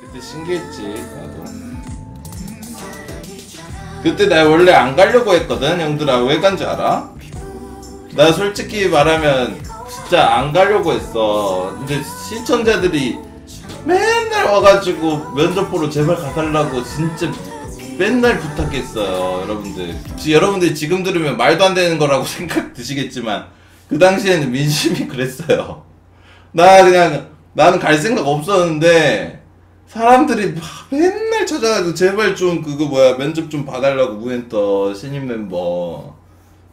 그때 신기했지 나도. 그때 나 원래 안 가려고 했거든 형들아. 왜 간지 알아? 나 솔직히 말하면 진짜 안 가려고 했어. 근데 시청자들이 맨날 와가지고 면접 보러 제발 가달라고 진짜 맨날 부탁했어요 여러분들. 지- 여러분들 지금 들으면 말도 안 되는 거라고 생각 드시겠지만 그 당시에는 민심이 그랬어요 나 그냥 나는 갈 생각 없었는데 사람들이 막 맨날 찾아가지고 제발 좀 그거 뭐야 면접 좀 봐달라고 무엔터 신인 멤버.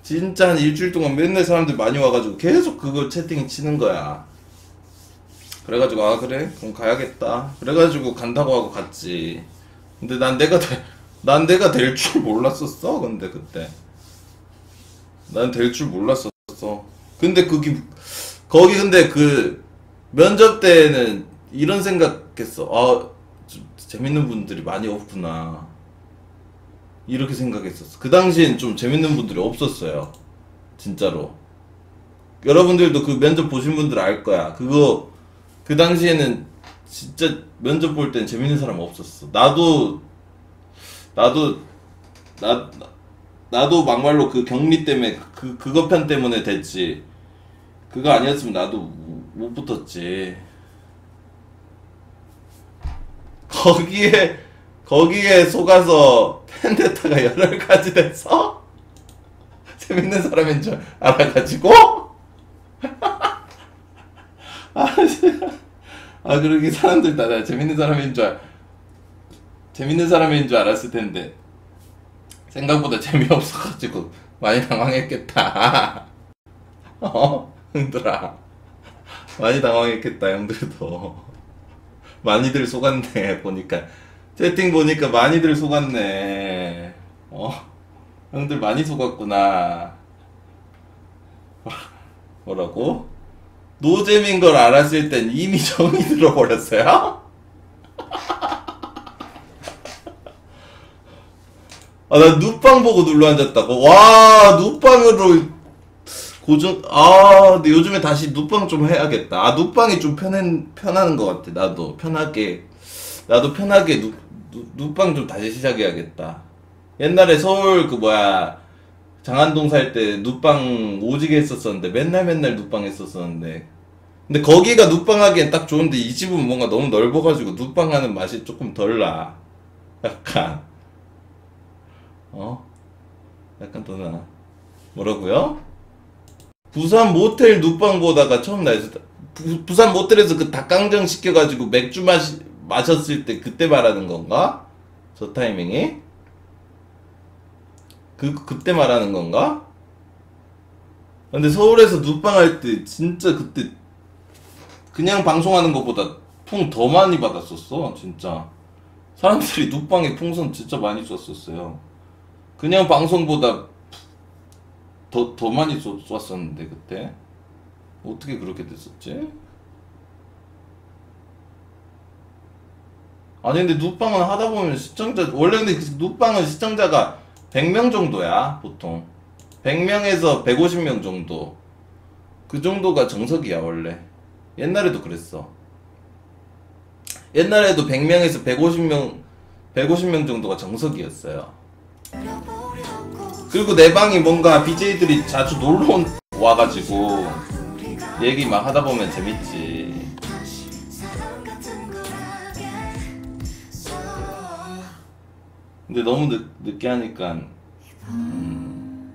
진짜 한 일주일 동안 맨날 사람들 많이 와가지고 계속 그거 채팅 치는 거야. 그래가지고 아 그래? 그럼 가야겠다. 그래가지고 간다고 하고 갔지. 근데 난 내가 돼- 난 내가 될 줄 몰랐었어 근데 그때. 난 될 줄 몰랐었어. 근데 거기 거기 근데 그 면접 때는 이런 생각했어. 아좀 재밌는 분들이 많이 없구나. 이렇게 생각했었어. 그 당시엔 좀 재밌는 분들이 없었어요. 진짜로. 여러분들도 그 면접 보신 분들 알 거야. 그거 그 당시에는 진짜 면접 볼 땐 재밌는 사람 없었어. 나도 나도 나 나- 나도 막말로 그 격리 때문에 그 그거 편 때문에 됐지. 그거 아니었으면 나도 못- 못 붙었지. 거기에 거기에 속아서 팬데타가 여러 가지 돼서 재밌는 사람인 줄 알아가지고? 아, 씨. 아 그러게. 사람들 다나 재밌는 사람인 줄 알, 재밌는 사람인 줄 알았을 텐데. 생각보다 재미없어가지고 많이 당황했겠다. 어 형들아 많이 당황했겠다 형들도. 많이들 속았네 보니까. 채팅 보니까 많이들 속았네. 어? 형들 많이 속았구나. 뭐라고? 노잼인 걸 알았을 땐 이미 정이 들어버렸어요? 아, 나 누빵 보고 눌러 앉았다고. 와, 누빵으로 고정, 아, 근데 요즘에 다시 누빵 좀 해야겠다. 아, 누빵이 좀 편한, 편하는 것 같아. 나도 편하게, 나도 편하게 누, 누, 누빵 좀 다시 시작해야겠다. 옛날에 서울 그 뭐야, 장안동 살때 누빵 오지게 했었었는데, 맨날 맨날 누빵 했었었는데. 근데 거기가 누빵하기엔 딱 좋은데 이 집은 뭔가 너무 넓어가지고 누빵하는 맛이 조금 덜 나. 약간. 어? 약간 더 나. 뭐라고요? 부산 모텔 누빵 보다가 처음 나 부, 부산 모텔에서 그 닭강정 시켜가지고 맥주 마시, 마셨을 때 그때 말하는 건가? 저 타이밍이? 그, 그때 말하는 건가? 근데 서울에서 누빵 할때 진짜 그때 그냥 방송하는 것보다 풍 더 많이 받았었어 진짜 사람들이 누빵에 풍선 진짜 많이 쐈었어요 그냥 방송보다 더, 더 많이 쏘, 쐈었는데 그때? 어떻게 그렇게 됐었지? 아니 근데 누빵은 하다 보면 시청자 원래 근데 그 누빵은 시청자가 100명 정도야 보통. 100명에서 150명 정도. 그 정도가 정석이야 원래. 옛날에도 그랬어. 옛날에도 100명에서 150명 150명 정도가 정석이었어요 그리고 내 방이 뭔가 BJ들이 자주 놀러 온- 와가지고 얘기 막 하다 보면 재밌지 근데 너무 늦, 늦게 하니까 음.